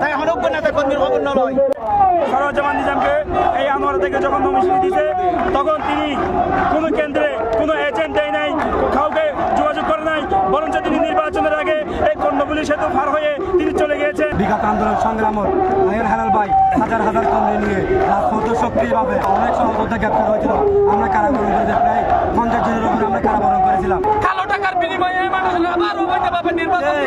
তাই হনজ্ঞ নেতা কর্মীর খবর নয়। সরোজামান নিজামকে এই আমার থেকে যখন নমিশন দিয়েছে তখন তিনি কোনো কেন্দ্রে কোনো এজেন্ট দেয় নাই কাউকে যোগাযোগ করে নাই বরঞ্চ তিনি নির্বাচনের আগে এই কর্ণবলী সেতু পার হয়ে তিনি চলে গিয়েছেন। বিগত আন্দোলন সংগ্রামত আয়ের হালাল ভাই হাজার হাজার কর্মী নিয়ে রাজপথ সক্রিয়ভাবে অনেক সহযোগিতা গ্রেপ্তার হয়েছিল। আমরা কারাবরণ করে প্রায় পঞ্চাশ জনের উপরে আমরা কারাবরণ করেছিলাম। কালো টাকার বিনিময়ে মানুষ আবার অবৈধভাবে নির্বাচন